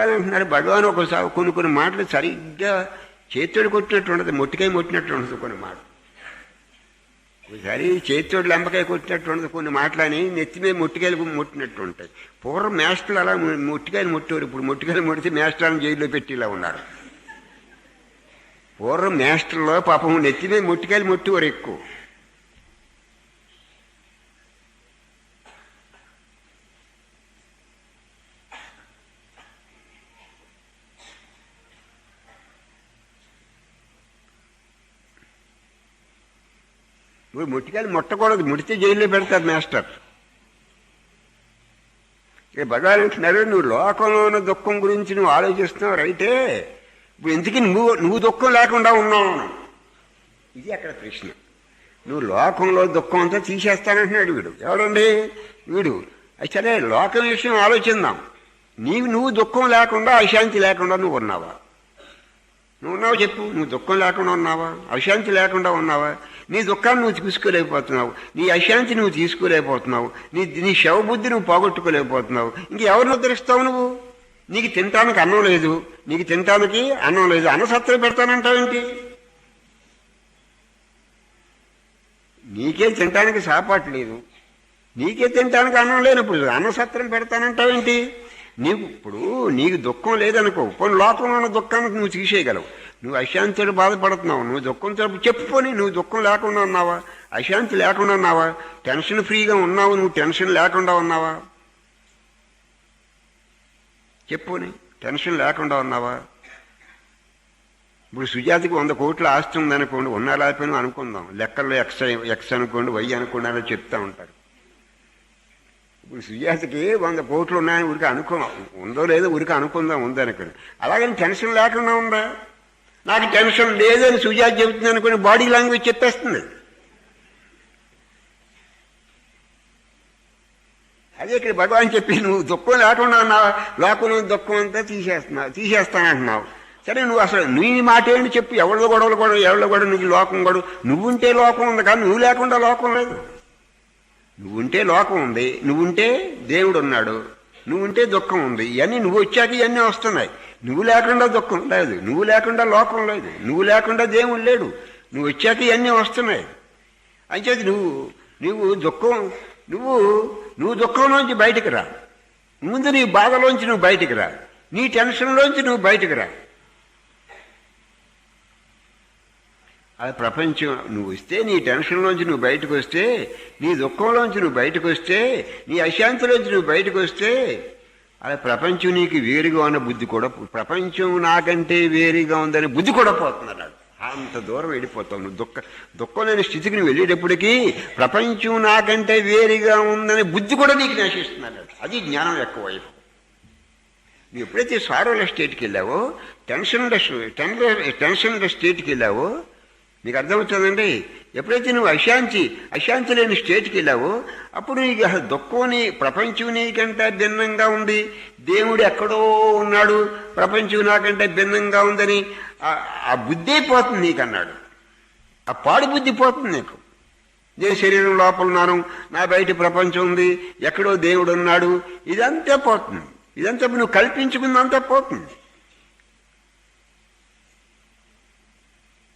భగవాన్ అంటున్నారు భగవాన్ ఒకసారి కొన్ని కొన్ని మాటలు సరిగ్గా చేతితోడు కొట్టినట్టు ఉండదు. మొట్టికాయ మొట్టినట్టు ఉండదు కొన్ని మాటలు. ఒకసారి చేతితోడు లంబకాయ కొట్టినట్టు ఉండదు కొన్ని మాటలని నెత్తి మీద మొట్టికాయలు ముట్టినట్టు ఉంటాయి. పూర్వం మేస్టర్లు అలా మొట్టికాయలు ముట్టేవారు. ఇప్పుడు మొట్టికాయలు ముడితే మేస్టర్లను జైల్లో పెట్టి ఇలా ఉన్నారు. పూర్వం మేస్టర్లో పాపం నెత్తి మీద మొట్టికాయలు ముట్టేవారు ఎక్కువ. నువ్వు ముట్టికాయలు ముట్టకూడదు. ముడితే జైల్లో పెడతారు మాస్టర్. ఇక భగవాన్ అంటున్నారు నువ్వు లోకంలో ఉన్న దుఃఖం గురించి నువ్వు ఆలోచిస్తున్నావు రైటే? ఇప్పుడు ఎందుకు నువ్వు నువ్వు దుఃఖం లేకుండా ఉన్నావు? ఇది అక్కడ ప్రశ్న. నువ్వు లోకంలో దుఃఖం అంతా తీసేస్తానంటున్నాడు వీడు. ఎవడండి? వీడు. అది సరే లోకం విషయం ఆలోచిద్దాం. నీవు నువ్వు దుఃఖం లేకుండా అశాంతి లేకుండా నువ్వు ఉన్నావా? నువ్వు ఉన్నావు చెప్పు. నువ్వు దుఃఖం లేకుండా ఉన్నావా? అశాంతి లేకుండా ఉన్నావా? నీ దుఃఖాన్ని నువ్వు తీసుకోలేకపోతున్నావు నీ అశాంతి నువ్వు తీసుకోలేకపోతున్నావు. నీ నీ శవబుద్ధి నువ్వు పోగొట్టుకోలేకపోతున్నావు. ఇంకెవరిని ఉద్ధరిస్తావు నువ్వు? నీకు తినటానికి అన్నం లేదు. నీకు తినటానికి అన్నం లేదు. అన్నసత్రం పెడతానంటావేంటి నీకే తినటానికి సాపాటు లేదు. నీకే తినటానికి అన్నం లేనప్పుడు అన్నసత్రం పెడతానంటావేంటి? నీకు ఇప్పుడు నీకు దుఃఖం లేదనుకో పోనీ లోకంలో ఉన్న దుఃఖానికి నువ్వు తీసేయగలవు. నువ్వు అశాంతితో బాధపడుతున్నావు. నువ్వు దుఃఖంతో చెప్పుకొని నువ్వు దుఃఖం లేకుండా ఉన్నావా? అశాంతి లేకుండా ఉన్నావా? టెన్షన్ ఫ్రీగా ఉన్నావు నువ్వు టెన్షన్ లేకుండా ఉన్నావా? చెప్పుని టెన్షన్ లేకుండా ఉన్నావా? ఇప్పుడు సుజాతకి వంద కోట్ల ఆస్తి ఉందనుకోండి ఉన్నా లేకపోయినా అనుకుందాం. లెక్కల్లో ఎక్స్ ఎక్స్ అనుకోండి వై అనుకోండి అని చెప్తా ఉంటారు. ఇప్పుడు సుజాతకి వంద కోట్లు ఉన్నాయని ఊరికి అనుకో ఉందో లేదో ఊరికి అనుకుందాం ఉందనుకోండి అలాగని టెన్షన్ లేకుండా ఉందా? నాకు టెన్షన్ లేదని సుజాత చెబుతుంది అనుకుని బాడీ లాంగ్వేజ్ చెప్పేస్తుంది. అదే ఇక్కడ భగవాన్ చెప్పి నువ్వు దుఃఖం లేకుండా నా లోకంలో దుఃఖం అంతా తీసేస్తున్నావు తీసేస్తానంటున్నావు. సరే నువ్వు అసలు నీ మాట ఏంటి చెప్పు. ఎవరిలో గొడవలు గొడవ ఎవరిలో గొడవ? నీకు లోకం గొడవ. నువ్వుంటే లోకం ఉంది కానీ నువ్వు లేకుండా లోకం లేదు. నువ్వుంటే లోకం ఉంది. నువ్వుంటే దేవుడు ఉన్నాడు. నువ్వు ఉంటే దుఃఖం ఉంది. ఇవన్నీ నువ్వు వచ్చాక ఇవన్నీ వస్తున్నాయి. నువ్వు లేకుండా దుఃఖం లేదు. నువ్వు లేకుండా లోకం లేదు. నువ్వు లేకుండా దేవుడు లేడు. నువ్వు వచ్చాక ఇవన్నీ వస్తున్నాయి. అంచేది నువ్వు నువ్వు దుఃఖం నువ్వు నువ్వు దుఃఖంలోంచి బయటికి రా. ముందు నీ బాధలోంచి నువ్వు బయటికి రా. నీ టెన్షన్లోంచి నువ్వు బయటికి రా. అది ప్రపంచం నువ్వు వస్తే నీ టెన్షన్లోంచి నువ్వు బయటకు వస్తే నీ దుఃఖంలోంచి నువ్వు బయటకు వస్తే నీ అశాంతిలోంచి నువ్వు బయటకు వస్తే అది ప్రపంచం నీకు వేరుగా ఉన్న బుద్ధి కూడా ప్రపంచం నాకంటే వేరుగా ఉందని బుద్ధి కూడా పోతున్నాడు అంత దూరం వెళ్ళిపోతావు నువ్వు. దుఃఖ దుఃఖం లేని స్థితికి నువ్వు వెళ్ళేటప్పటికీ ప్రపంచం నాకంటే వేరుగా ఉందని బుద్ధి కూడా నీకు నశిస్తున్నాడు అది. జ్ఞానం ఎక్కువ వైపు నువ్వు ఎప్పుడైతే సారోల స్టేట్కి వెళ్ళావో టెన్షన్ టెన్షన్ స్టేట్కి వెళ్ళావో నీకు అర్థమవుతుందండి? ఎప్పుడైతే నువ్వు అశాంతి అశాంతి లేని స్టేట్కి వెళ్ళావో అప్పుడు నీకు అసలు దుఃఖం నీ ప్రపంచం నీకంటే భిన్నంగా ఉంది. దేవుడు ఎక్కడో ఉన్నాడు ప్రపంచం నాకంటే భిన్నంగా ఉందని ఆ- బుద్ధి పోతుంది నీకన్నాడు. ఆ పాడు బుద్ధి పోతుంది నీకు. నేను శరీరం లోపల ఉన్నాను నా బయట ప్రపంచం ఉంది ఎక్కడో దేవుడు ఉన్నాడు ఇదంతా పోతుంది. ఇదంతా నువ్వు కల్పించుకుందంతా పోతుంది.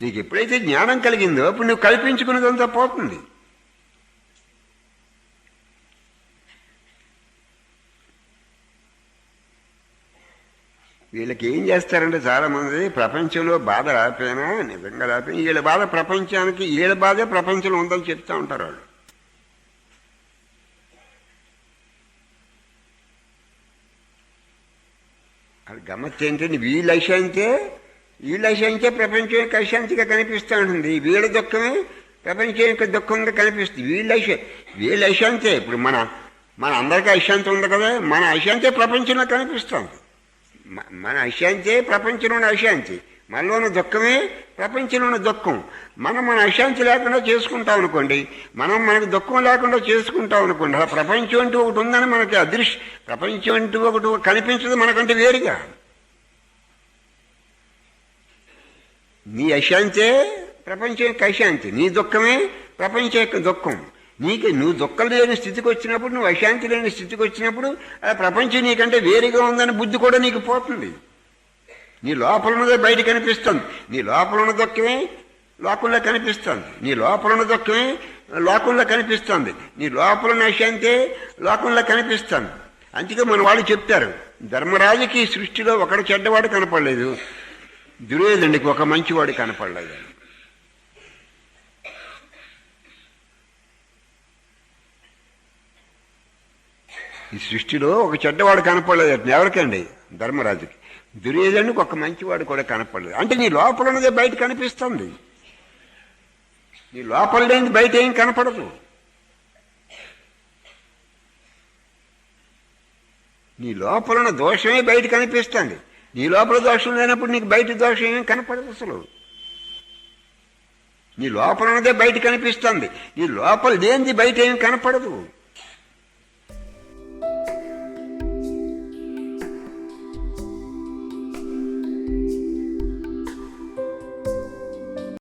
నీకు ఎప్పుడైతే జ్ఞానం కలిగిందో అప్పుడు నువ్వు కల్పించుకున్నదంతా పోతుంది. వీళ్ళకి ఏం చేస్తారంటే చాలా మంది ప్రపంచంలో బాధ రాపోయినా నిజంగా రాకపోయినా వీళ్ళ బాధ ప్రపంచానికి వీళ్ళ బాధే ప్రపంచంలో ఉందని చెప్తా ఉంటారు వాళ్ళు. అది గమ్మత్తు ఏంటంటే వీళ్ళ అయితే వీళ్ళ అశాంతే ప్రపంచం యొక్క అశాంతిగా కనిపిస్తూ ఉంటుంది వీళ్ళ దుఃఖమే ప్రపంచం యొక్క దుఃఖంగా కనిపిస్తుంది. వీళ్ళ వీళ్ళ అశాంతే ఇప్పుడు మన మన అందరికీ అశాంతి ఉంది కదా. మన అశాంతే ప్రపంచంలో కనిపిస్తుంది. మన అశాంతే ప్రపంచంలోని అశాంతి మనలోని దుఃఖమే ప్రపంచంలోని దుఃఖం. మనం మన అశాంతి లేకుండా చేసుకుంటాం అనుకోండి. మనం మనకు దుఃఖం లేకుండా చేసుకుంటాం అనుకోండి. అలా ప్రపంచం అంటూ ఒకటి ఉందని మనకి అదృశ్య ప్రపంచం అంటూ ఒకటి కనిపించదు మనకంటే వేరుగా. నీ అశాంతే ప్రపంచం యొక్క అశాంతి. నీ దుఃఖమే ప్రపంచం యొక్క దుఃఖం. నీకు నువ్వు దుఃఖం లేని స్థితికి వచ్చినప్పుడు నువ్వు అశాంతి లేని స్థితికి వచ్చినప్పుడు ఆ ప్రపంచం నీకంటే వేరుగా ఉందని బుద్ధి కూడా నీకు పోతుంది. నీ లోపల ఉన్నదే బయట కనిపిస్తుంది. నీ లోపల ఉన్న దుఃఖమే లోకంలో కనిపిస్తుంది. నీ లోపల ఉన్న దుఃఖమే లోకంలో కనిపిస్తుంది. నీ లోపల ఉన్న అశాంతే లోకంలో కనిపిస్తుంది. అందుకే మన వాళ్ళు చెప్తారు ధర్మరాజుకి సృష్టిలో ఒకడు చెడ్డవాడు కనపడలేదు. దుర్యోధనుడికి ఒక మంచివాడు కనపడలేదు. ఈ సృష్టిలో ఒక చెడ్డవాడు కనపడలేదు. ఎవరికండి? ధర్మరాజుకి. దుర్యోధనుడికి ఒక మంచివాడు కూడా కనపడలేదు. అంటే నీ లోపల ఉన్నదే బయట కనిపిస్తుంది. నీ లోపల లేని బయట ఏం కనపడదు. నీ లోపల ఉన్న దోషమే బయట కనిపిస్తుంది. నీ లోపల దోషం లేనప్పుడు నీకు బయట దోషం ఏం కనపడదు అసలు. నీ లోపల ఉన్నదే బయట కనిపిస్తుంది. నీ లోపల లేనిది బయట ఏం కనపడదు.